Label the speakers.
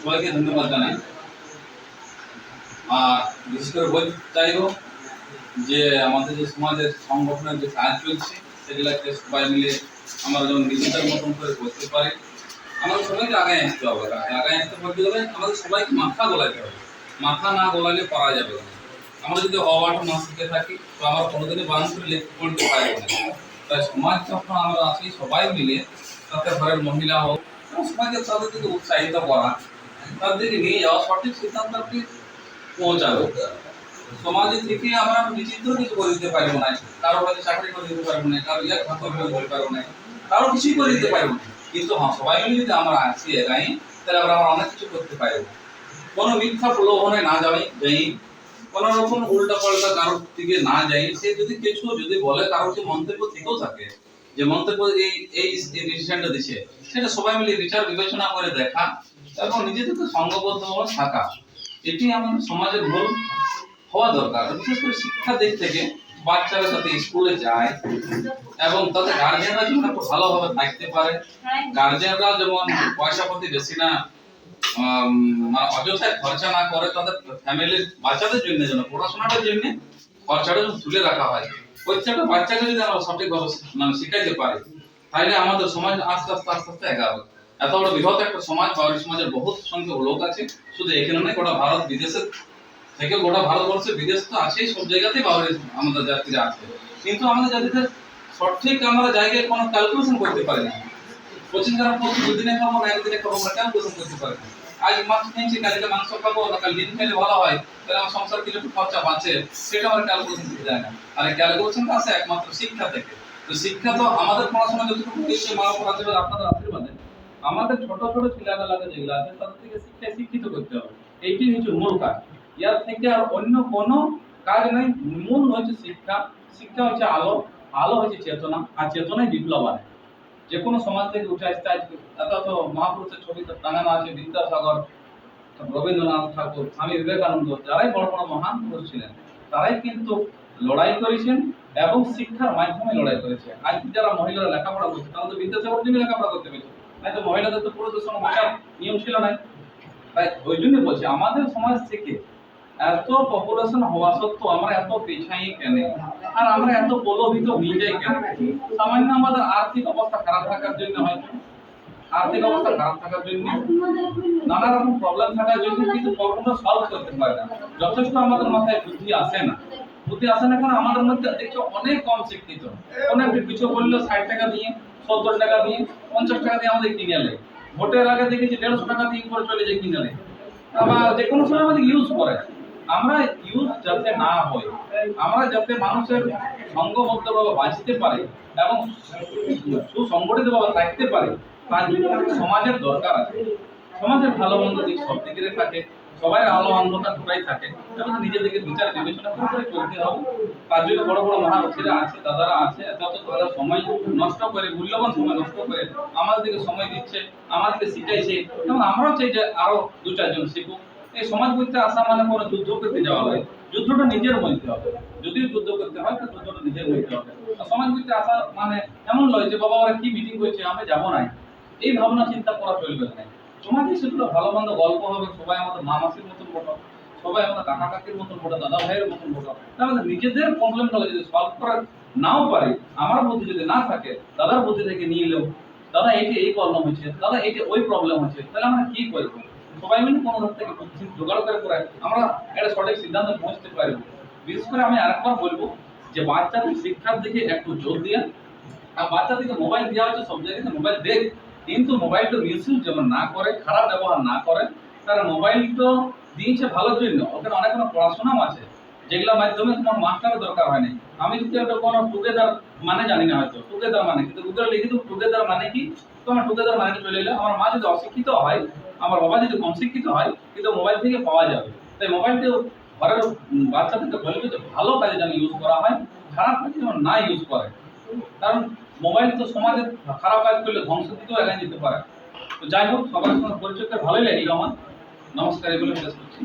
Speaker 1: সবাইকে ধন্যবাদ জানাই। আর বিশেষ করে বলতে চাইব যে আমাদের যে সমাজের সংগঠনের যে কাজ চলছে, সেগুলাকে সবাই মিলে আমরা যেমন নিজেদের মতন করে করতে পারি, আমাদের সবাইকে আসতে হবে। আসতে আমাদের সবাইকে মাথা হবে। মাথা না গোলালে পারা যাবে না। আমরা যদি অওয়াটা না শিখে থাকি, তো আমরা কোনোদিনই বান করে পড়তে পারব না। তাই সমাজ যখন আমরা আছি, সবাই মিলে তাতে ঘরের মহিলা হোক এবং সমাজকে তাদের দিকে উৎসাহিত করা, তাদেরকে নিয়ে যাওয়া সঠিক সিদ্ধান্তটি পৌঁছাবে সমাজে থেকে আমরা বিচিত্র কিছু করে দিতে পারব না, কারও কাছে চাকরি করে দিতে পারব না, কারও ইয়ার খাতা করে দিতে পারব না, কারও কিছুই করে দিতে পারব না। কিন্তু হ্যাঁ সবাই মিলে যদি আমরা আসি একাই তাহলে আমরা আমরা অনেক কিছু করতে পারব। কোনো মিথ্যা প্রলোভনে না যাই যাই কোনো রকম উল্টা পাল্টা কারোর দিকে না যাই, সে যদি কিছু যদি বলে, কারোর যে মন্তব্য থেকেও থাকে। যে মন্তব্য এই এই ডিসিশনটা দিচ্ছে সেটা সবাই মিলে বিচার বিবেচনা করে দেখা এবং নিজেদেরকে সঙ্গবদ্ধ থাকা এটি আমাদের সমাজের মূল হওয়া দরকার। বিশেষ করে শিক্ষার দিক থেকে বাচ্চারা যাতে স্কুলে যায় এবং তাতে গার্জিয়ানরা যেমন একটু ভালোভাবে থাকতে পারে গার্জিয়ানরা যেমন পয়সা পাতি বেশি না অযথায় খরচা না করে তাদের ফ্যামিলির বাচ্চাদের জন্য যেন, পড়াশোনাটার জন্য খরচাটা যেন তুলে রাখা হয়। প্রত্যেকটা বাচ্চাকে যদি আমরা সঠিকভাবে মানে শিখাইতে পারি, তাহলে আমাদের সমাজ আস্তে আস্তে আস্তে আস্তে এগাবে এত বড় বৃহৎ একটা সমাজ বাউরি সমাজের বহুত সংখ্যক লোক আছে, শুধু এখানে নয়, গোটা ভারত বিদেশে থেকে গোটা ভারতবর্ষে বিদেশ তো আছেই সব জায়গাতেই বাউরি আমাদের জাতিরা আছে কিন্তু আমাদের জাতিদের সঠিক আমরা জায়গায় কোনো ক্যালকুলেশন করতে পারি না। কোচিং করার পর দুদিনে খাব একদিনে খাব ক্যালকুলেশন করতে পারি না। আজ মাছ নিয়েছি কালকে মাংস খাব না কাল ডিম খেলে ভালো হয়। তাহলে আমার সংসার কিছু একটু খরচা বাঁচে। সেটা আমার ক্যালকুলেশন করতে যায় না। আর ক্যালকুলেশনটা আসে একমাত্র শিক্ষা থেকে। তো শিক্ষা তো আমাদের পড়াশোনা যতটুকু হয়েছে মা বাবার আশীর্বাদ আপনাদের আশীর্বাদে, আমাদের ছোট ছোট ছেলেবেলাকে যেগুলো আছে, তাদের থেকে শিক্ষায় শিক্ষিত করতে হবে। এইটি হচ্ছে মূল কাজ। ইয়ার থেকে আর অন্য কোনো কাজ নাই। মূল হচ্ছে শিক্ষা। শিক্ষা হচ্ছে আলো। আলো হচ্ছে চেতনা। আর চেতনাই বিপ্লব আনে যে কোনো সমাজ থেকে উঠে আসতে আজকে এত মহাপুরুষের ছবিতে টাঙানো আছে, বিদ্যাসাগর, রবীন্দ্রনাথ ঠাকুর, স্বামী বিবেকানন্দ, যারাই বড় বড় মহান পুরুষ ছিলেন, তারাই কিন্তু লড়াই করেছেন এবং শিক্ষার মাধ্যমে লড়াই করেছে আজ যারা মহিলারা লেখাপড়া করছে, তারা তো বিদ্যাসাগর জন্য লেখাপড়া করতে পেরেছে। তাই তো মহিলাদের তো পুরুষদের সঙ্গে নিয়ম ছিল না। তাই ওই জন্য বলছি, আমাদের সমাজ থেকে এত পপুলেশন হওয়া সত্ত্বেও আমরা এত পিছাই কেন? আর আমরা এত প্রলোভিত হয়ে যাই কেন? সামান্য আমাদের আর্থিক অবস্থা খারাপ থাকার জন্য হয়তো। আর্থিক অবস্থা খারাপ থাকার জন্য। নানা রকম প্রবলেম থাকার জন্য কিন্তু সলভ করতে পারে না। যথেষ্ট আমাদের মাথায় বুদ্ধি আসে না। বুদ্ধি আসে না কারণ আমাদের মধ্যে দেখছ অনেক কম শিক্ষিত। অনেক কিছু বলল ষাট টাকা দিয়ে, সত্তর টাকা দিয়ে, পঞ্চাশ টাকা দিয়ে আমাদের কিনে নেয়। ভোটের আগে দেখেছি দেড়শো টাকা দিয়ে করে চলে যায় কিনে নেয়। আবার যে কোনো সময় আমাদের ইউজ করে। আমরা ইউজ যাতে না হয়, আমরা যাতে মানুষের সঙ্গবদ্ধভাবে বাঁচতে পারি এবং সুসংগঠিতভাবে থাকতে পারি, তার জন্য সমাজের দরকার আছে। সমাজের ভালো মন্দ দিক সব দিকে থাকে, সবাই আলো অন্ধকার দুটাই থাকে। এবং নিজেদেরকে বিচার বিবেচনা করে চলতে হবে। তার জন্য বড় বড় মহারথীরা আছে, দাদারা আছে, যত তারা সময় নষ্ট করে, মূল্যবান সময় নষ্ট করে আমাদেরকে সময় দিচ্ছে, আমাদেরকে শিখাইছে। এবং আমরাও চাই যে আরও দু চারজন শিখুক। এই সমাজ করতে আসা মানে কোনো যুদ্ধ করতে যাওয়া নয় যুদ্ধটা নিজের মধ্যে হবে। যদিও যুদ্ধ করতে হয়, তো যুদ্ধটা নিজের মধ্যে হবে। সমাজ করতে আসা মানে এমন নয় যে, বাবা, ওরা কি মিটিং করছে? আমি যাব নাই। এই ভাবনা চিন্তা করা চলবে না। সমাজে সেগুলো ভালো মন্দ গল্প হবে। সবাই আমাদের মা মাসির মতন বটো সবাই আমাদের কাকা কাকির মতন বটো দাদা ভাইয়ের মতন বটো আমাদের নিজেদের প্রবলেমগুলো যদি সলভ করা নাও পারি, আমার বুদ্ধি যদি না থাকে, দাদার বুদ্ধি থেকে নিয়ে এলেও দাদা এইটা এই প্রবলেম হচ্ছে। দাদা এইটা ওই প্রবলেম হচ্ছে। তাহলে আমরা কি করব? সবাই মিলে কোনো থেকে বুদ্ধি জোগাড় করে করে আমরা একটা সঠিক সিদ্ধান্তে পৌঁছতে পারব বিশেষ করে আমি আরেকবার বলব যে বাচ্চাদের শিক্ষার দিকে একটু জোর দিয়ে, আর বাচ্চাদেরকে মোবাইল দেওয়া হচ্ছে সব জায়গাতে মোবাইল দেখ, কিন্তু মোবাইলটা মিসইউজ যেমন না করে, খারাপ ব্যবহার না করে, তারা মোবাইল তো দিয়েছে ভালোর জন্য। ওখানে অনেক কোনো পড়াশোনাও আছে যেগুলোর মাধ্যমে তোমার মাস্টারের দরকার হয় না আমি যদি একটা কোনো টুগেদার মানে জানি না হয়তো টুগেদার মানে কিন্তু গুগলে লিখে দেবো টুগেদার মানে কি? তো আমার টুগেদার মানে চলে এলো। আমার মা যদি অশিক্ষিত হয় আমার বাবা যদি কম শিক্ষিত হয় কিন্তু মোবাইল থেকে পাওয়া যাবে। তাই মোবাইলটা ঘরের উম, বাচ্চাদেরকে বলবে যে ভালো কাজে যেন ইউজ করা হয় খারাপ কাজে যেন না ইউজ করে কারণ মোবাইল তো সমাজে খারাপ কাজ করলে ধ্বংস দিকেও এগিয়ে যেতে পারে। তো যাই হোক সবার সঙ্গে পরিচয় ভালোই লাগল আমার। নমস্কার এগুলো শেষ করছি।